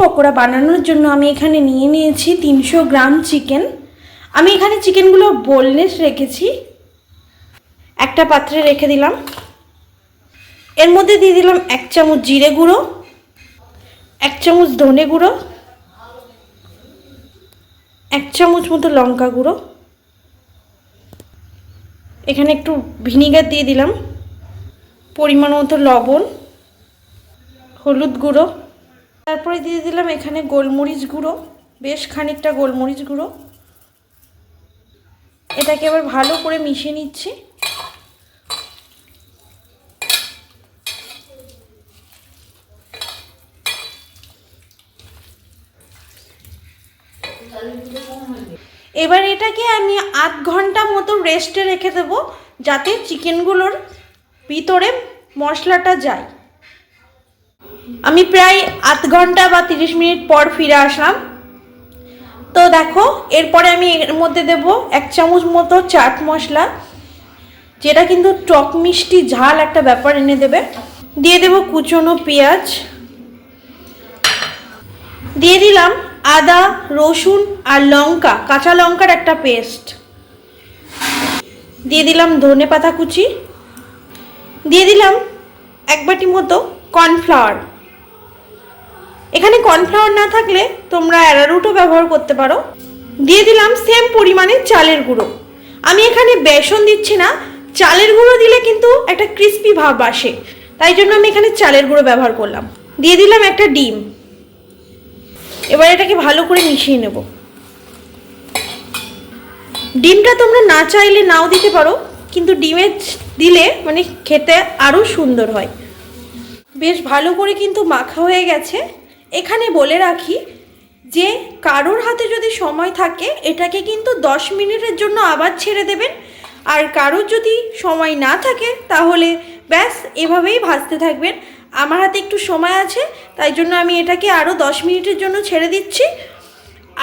পকোড়া বানানোর জন্য আমি এখানে নিয়ে নিয়েছি তিনশো গ্রাম চিকেন। আমি এখানে চিকেনগুলো বোলনেস রেখেছি। একটা পাত্রে রেখে দিলাম। এর মধ্যে দিয়ে দিলাম এক চামচ জিরে গুঁড়ো, এক চামচ ধনে গুঁড়ো, এক চামচ মতো লঙ্কা গুঁড়ো। এখানে একটু ভিনিগার দিয়ে দিলাম। পরিমাণ মতো লবণ, হলুদ গুঁড়ো। তারপরে দিয়ে দিলাম এখানে গোলমরিচ গুঁড়ো, বেশ খানিকটা গোলমরিচ গুঁড়ো। এটাকে আবার ভালো করে মিশিয়ে নিচ্ছি। এবার এটাকে আমি আধ ঘণ্টা মতো রেস্টে রেখে দেবো, যাতে চিকেনগুলোর ভিতরে মশলাটা যায়। আমি প্রায় আধ ঘণ্টা বা তিরিশ মিনিট পর ফিরে আসলাম। তো দেখো, এরপরে আমি এর মধ্যে দেব এক চামচ মতো চাট মশলা, যেটা কিন্তু টক মিষ্টি ঝাল একটা ব্যাপার এনে দেবে। দিয়ে দেব কুচনো পেঁয়াজ। দিয়ে দিলাম আদা, রসুন আর লঙ্কা, কাঁচা লঙ্কার একটা পেস্ট। দিয়ে দিলাম ধনে পাতা কুচি। দিয়ে দিলাম এক বাটি মতো কর্নফ্লাওয়ার। এখানে কর্নফ্লাওয়ার না থাকলে তোমরা অ্যারারুটও ব্যবহার করতে পারো। দিয়ে দিলাম সেম পরিমাণে চালের গুঁড়ো। আমি এখানে বেসন দিচ্ছি না, চালের গুঁড়ো দিলে কিন্তু একটা ক্রিস্পি ভাব আসে। তাই জন্য আমি এখানে চালের গুঁড়ো ব্যবহার করলাম। দিয়ে দিলাম একটা ডিম। এবার এটাকে ভালো করে মিশিয়ে নেব। ডিমটা তোমরা না চাইলে নাও দিতে পারো, কিন্তু ডিমের দিলে মানে খেতে আরও সুন্দর হয়। বেশ ভালো করে কিন্তু মাখা হয়ে গেছে। এখানে বলে রাখি যে, কারোর হাতে যদি সময় থাকে, এটাকে কিন্তু দশ মিনিটের জন্য আবার ছেড়ে দেবেন। আর কারোর যদি সময় না থাকে, তাহলে ব্যাস এভাবেই ভাজতে থাকবেন। আমার হাতে একটু সময় আছে, তাই জন্য আমি এটাকে আরও দশ মিনিটের জন্য ছেড়ে দিচ্ছি।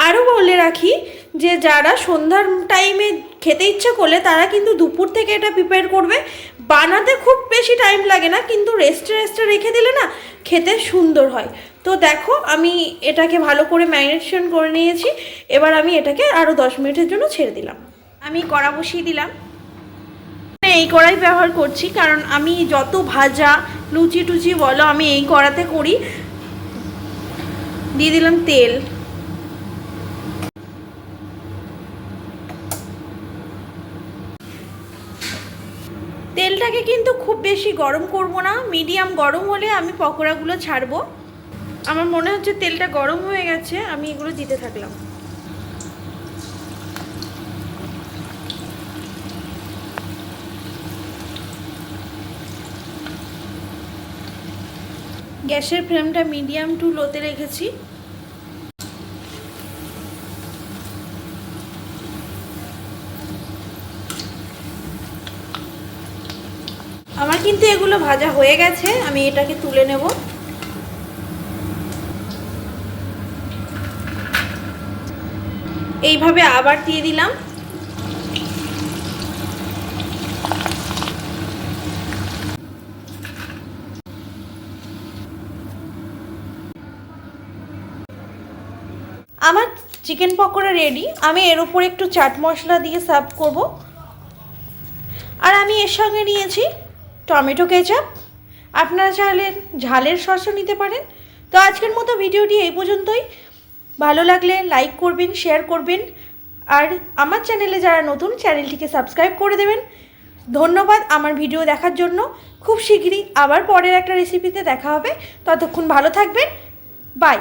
আরও বলে রাখি যে, যারা সন্ধ্যার টাইমে খেতে ইচ্ছা করলে, তারা কিন্তু দুপুর থেকে এটা প্রিপেয়ার করবে। বানাতে খুব বেশি টাইম লাগে না, কিন্তু রেস্টে রেস্টে রেখে দিলে না, খেতে সুন্দর হয়। তো দেখো, আমি এটাকে ভালো করে ম্যারিনেশন করে নিয়েছি। এবার আমি এটাকে আরও দশ মিনিটের জন্য ছেড়ে দিলাম। আমি কড়া বসিয়ে দিলাম। এই কড়াই ব্যবহার করছি, কারণ আমি যত ভাজা লুচি টুচি বলো, আমি এই কড়াতে করি। দিয়ে দিলাম তেল। তেলটাকে কিন্তু খুব বেশি গরম করব না, মিডিয়াম গরম হলে আমি পকোড়াগুলো ছাড়বো। আমার মনে হচ্ছে তেলটা গরম হয়ে গেছে, আমি এগুলো দিতে থাকলাম। গ্যাসের ফ্লেমটা মিডিয়াম টু লোতে রেখেছি। আমার কিন্তু এগুলো ভাজা হয়ে গেছে, আমি এটাকে তুলে নেব। এইভাবে আবার দিয়ে দিলাম। আমার চিকেন পকোড়া রেডি আমি এর উপর একটু চাট মশলা দিয়ে সার্ভ করব। আর আমি এর সঙ্গে নিয়েছি টমেটো কেচাপ আপনারা চাইলে ঝালের সসও নিতে পারেন। তো আজকের মতো ভিডিওটি এই পর্যন্তই। ভালো লাগলে লাইক করবেন শেয়ার করবেন। আর আমার চ্যানেলে যারা নতুন চ্যানেলটিকে সাবস্ক্রাইব করে দেবেন। ধন্যবাদ আমার ভিডিও দেখার জন্য। খুব শীঘ্রই আবার পরের একটা রেসিপিতে দেখা হবে। ততক্ষণ ভালো থাকবেন। বাই